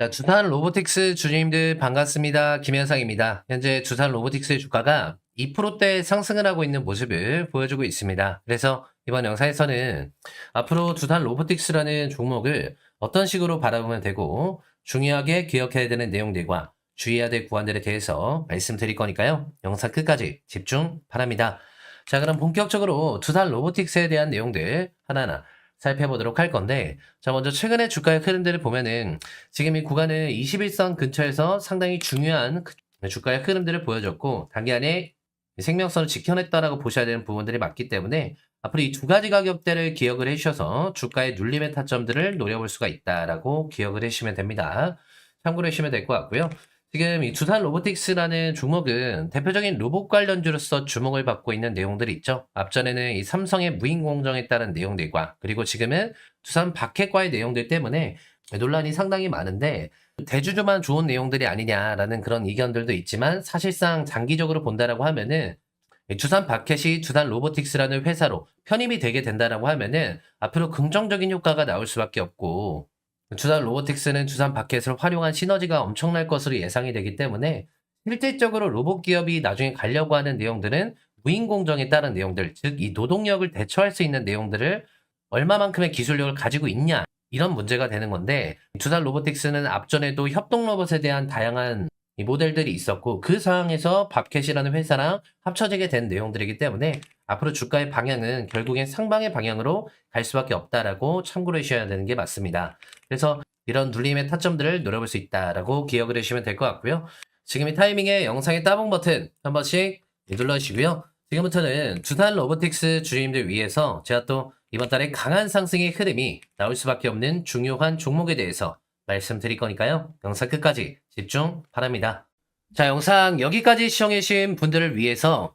자, 두산 로보틱스 주주님들 반갑습니다. 김현상입니다. 현재 두산 로보틱스의 주가가 2%대 상승을 하고 있는 모습을 보여주고 있습니다. 그래서 이번 영상에서는 앞으로 두산 로보틱스라는 종목을 어떤 식으로 바라보면 되고 중요하게 기억해야 되는 내용들과 주의해야 될 구간들에 대해서 말씀드릴 거니까요. 영상 끝까지 집중 바랍니다. 자, 그럼 본격적으로 두산 로보틱스에 대한 내용들 하나하나 살펴보도록 할 건데, 자, 먼저 최근의 주가의 흐름들을 보면은 지금 이 구간은 21선 근처에서 상당히 중요한 그 주가의 흐름들을 보여줬고, 단기간에 생명선을 지켜냈다라고 보셔야 되는 부분들이 맞기 때문에 앞으로 이 두 가지 가격대를 기억을 해주셔서 주가의 눌림의 타점들을 노려볼 수가 있다라고 기억을 해주시면 됩니다. 참고로 해주시면 될 것 같고요. 지금 이 두산 로보틱스라는 종목은 대표적인 로봇 관련주로서 주목을 받고 있는 내용들이 있죠. 앞전에는 이 삼성의 무인 공정에 따른 내용들과 그리고 지금은 두산 박해과의 내용들 때문에 논란이 상당히 많은데 대주주만 좋은 내용들이 아니냐라는 그런 의견들도 있지만 사실상 장기적으로 본다라고 하면은 이 두산 바켓이 두산 로보틱스라는 회사로 편입이 되게 된다라고 하면은 앞으로 긍정적인 효과가 나올 수밖에 없고 두산 로보틱스는 두산 바켓을 활용한 시너지가 엄청날 것으로 예상이 되기 때문에 실질적으로 로봇 기업이 나중에 가려고 하는 내용들은 무인 공정에 따른 내용들, 즉 이 노동력을 대처할 수 있는 내용들을 얼마만큼의 기술력을 가지고 있냐 이런 문제가 되는 건데 두산 로보틱스는 앞전에도 협동 로봇에 대한 다양한 이 모델들이 있었고 그 상황에서 밥캣이라는 회사랑 합쳐지게 된 내용들이기 때문에 앞으로 주가의 방향은 결국엔 상방의 방향으로 갈 수밖에 없다라고 참고를 해주셔야 되는 게 맞습니다. 그래서 이런 눌림의 타점들을 노려볼 수 있다라고 기억을 해주시면 될 것 같고요. 지금 이 타이밍에 영상의 따봉 버튼 한 번씩 눌러주시고요. 지금부터는 두산 로보틱스 주주님들 위해서 제가 또 이번 달에 강한 상승의 흐름이 나올 수밖에 없는 중요한 종목에 대해서 말씀드릴 거니까요. 영상 끝까지 집중 바랍니다. 자, 영상 여기까지 시청해주신 분들을 위해서